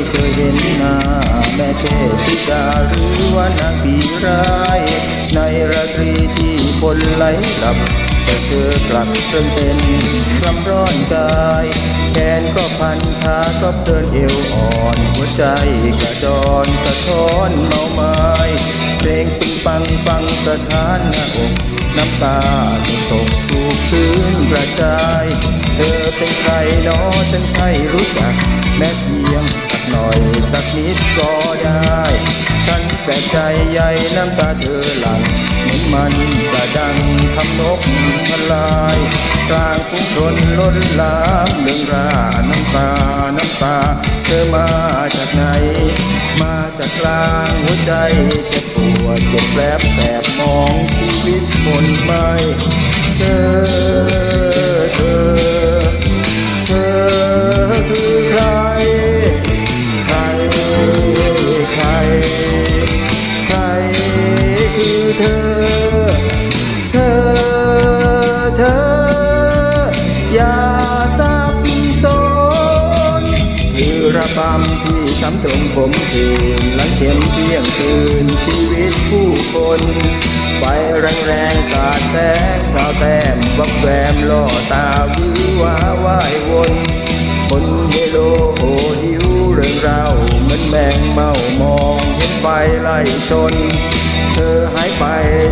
ไม่เคยเห็นหน้าแม่เทพธิดาหรือว่านางผีร้าย ในราตรีที่คนไหลหลับ แต่เธอกลับเต้นเต้นคำร้อนกาย แขนก็พันขาก็เดินเอวอ่อน หัวใจกระดอนสะท้อนเมาไม้เพลงปึงปังฟังสถานหน้าอกน้ำตาที่ตกถูกพื้นกระจาย เธอเป็นใครนาะฉันใครรู้จักแม้เพียง หน่อยสักนิดก็ได้ ฉันแปลกใจใหญ่น้ำตาเธอหลั่งเหมือนมันกระดังทำนกทลาย กลางฟุ้งชนล้นลามเรื่องราน้ำตา น้ำตา เธอมาจากไหน มาจากกลางหัวใจเจ็บปวดเจ็บแผลบแสบมองชีวิตหมนไปเธอเธอ คือระบำที่ช้ำตรงผมคืนหลังเข็มเที่ยงคืนชีวิตผู้คนไฟแรงแรงๆสาดแสงดาวแต้มวับแวมล่อตาวิววาว่ายวนบนเฮโลโหหิวเรื่องราเหมือนแมงเมามองเห็นไฟไล่ชน เธอหายไป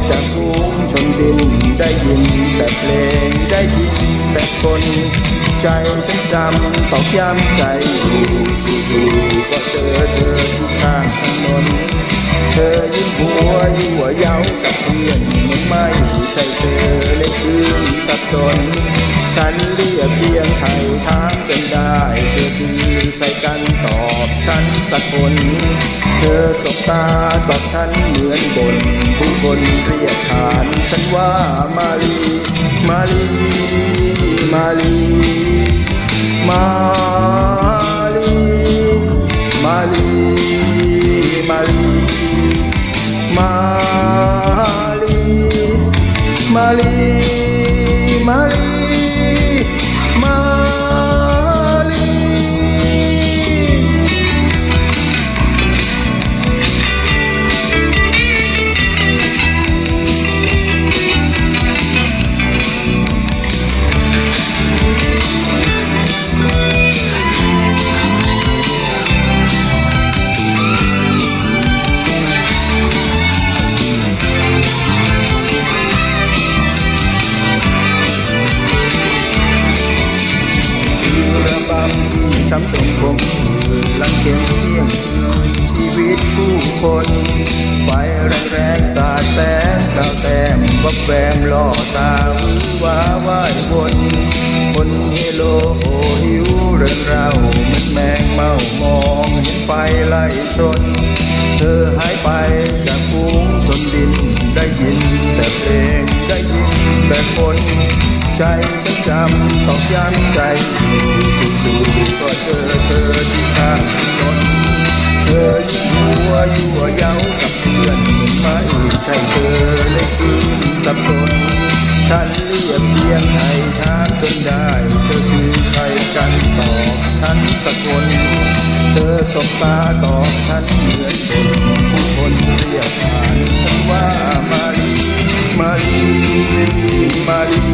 จากฝูงชนดิน ได้ยินแต่เพลงได้ยินแต่คน ใจฉันจำตอกย้ำใจอยู่จู่ๆก็เจอเธอที่ข้างถนน เธอยิ้มหัวยิ้มบัวเย้ากับเพื่อนมันไม่ใช่เธอเลยคืนสับสน ฉันเรียกเพียงไทยถามจนได้เธอคือใครกันตอบฉันสักคน เธอสบตาตอบฉันเหมือนบน ผู้คนเรียกขานฉันว่ามาลี มาลี มาลี มาลี มาลี มาลี มาลี มาลี คน ไฟแรงแรงๆสาแสงดาวแต้มวับแวมล่อตาวิววาว่ายวนคนเฮโลโหหิวเรื่องเราเหมือนแมงเมามองเห็นไฟไล่ชน เธอหายไปจากฝูงชนดินได้ยินแต่เพลงได้ยินแต่คนใจฉันจำตอกย้ำใจจู่ๆก็เจอเธอที่ข้างถนน เคยรัวยั่วเย้ากับเพื่อนมาอื่ใช่เธอเลยคืนสับสนฉันเรียบเพียงให้ถาจนได้เธอคือใครกันตอบฉันสักคเธอสบตาตอบฉันเหมือนคนเรียกผ่านฉันว่ามารีมารีมารี